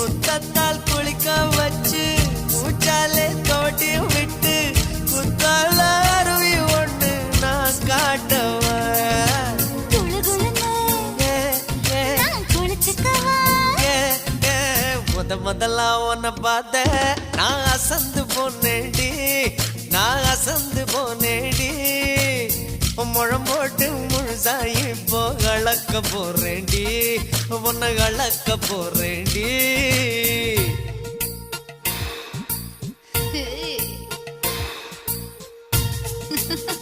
முத்தத்தால் குளிக்க வச்சு மூச்சாலே தோட்டி விட்டு குத்தால அருவி ஒண்ணு நான் காட்டவா. முத முதல்ல உன்னை பார்த்த நான் அசந்து போனேடி நான் அசந்து போனேடி முழம் போட்டு முழுசா இப்போ கலக்க போறேன்டி. உன்னை கலக்க போறேன்டி. 嗯哼哼